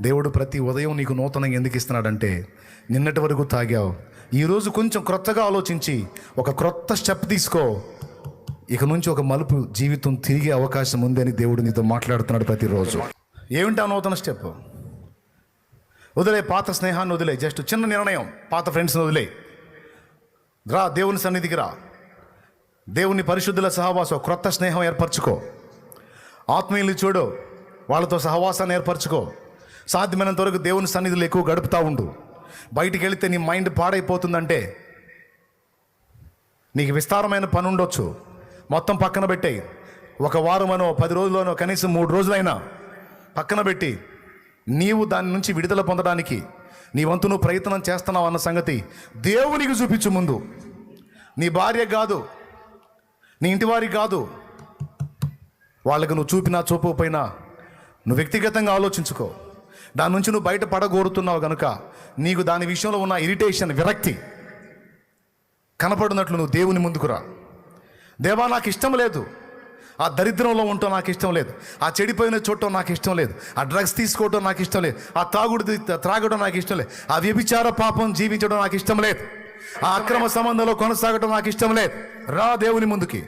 దేవుడు ప్రతి ఉదయం నీకు నూతనంగా ఎందుకు ఇస్తున్నాడంటే నిన్నటి వరకు తాగావు. ఈరోజు కొంచెం క్రొత్తగా ఆలోచించి ఒక క్రొత్త స్టెప్ తీసుకో. ఇక నుంచి ఒక మలుపు జీవితం తిరిగే అవకాశం ఉందని దేవుడు నీతో మాట్లాడుతున్నాడు ప్రతిరోజు. ఏమిటి ఆ నూతన స్టెప్? వదిలే పాత స్నేహాన్ని వదిలే జస్ట్ చిన్న నిర్ణయం. పాత ఫ్రెండ్స్ని వదిలే. రా దేవుని సన్నిధికి రా. దేవుని పరిశుద్ధుల సహవాసం క్రొత్త స్నేహం ఏర్పరచుకో. ఆత్మీయులు చూడు వాళ్ళతో సహవాసాన్ని ఏర్పరచుకో. సాధ్యమైనంత వరకు దేవుని సన్నిధిలో ఎక్కువ గడుపుతూ ఉండు. బయటికి వెళితే నీ మైండ్ పాడైపోతుందంటే నీకు విస్తారమైన పని ఉండొచ్చు. మొత్తం పక్కన పెట్టేయి. ఒక వారమనో పది రోజులనో కనీసం మూడు రోజులైనా పక్కన పెట్టి నీవు దాని నుంచి విడుదల పొందడానికి నీ వంతు నువ్వు ప్రయత్నం చేస్తున్నావు అన్న సంగతి దేవునికి చూపించు ముందు. నీ భార్య కాదు నీ ఇంటివారికి కాదు. వాళ్ళకి నువ్వు చూపినా చూపకపోయినా నువ్వు వ్యక్తిగతంగా ఆలోచించుకో. దాని నుంచి నువ్వు బయట పడగోరుతున్నావు కనుక నీకు దాని విషయంలో ఉన్న ఇరిటేషన్ విరక్తి కనపడినట్లు నువ్వు దేవుని ముందుకురా దేవా నాకు ఇష్టం లేదు. ఆ దరిద్రంలో ఉండటం నాకు ఇష్టం లేదు. ఆ చెడిపోయిన చూడటం నాకు ఇష్టం లేదు. ఆ డ్రగ్స్ తీసుకోవటం నాకు ఇష్టం లేదు. ఆ త్రాగుడు త్రాగడం నాకు ఇష్టం లేదు. ఆ వ్యభిచార పాపం జీవించడం నాకు ఇష్టం లేదు. ఆ అక్రమ సంబంధంలో కొనసాగడం నాకు ఇష్టం లేదు. రా దేవుని ముందుకి.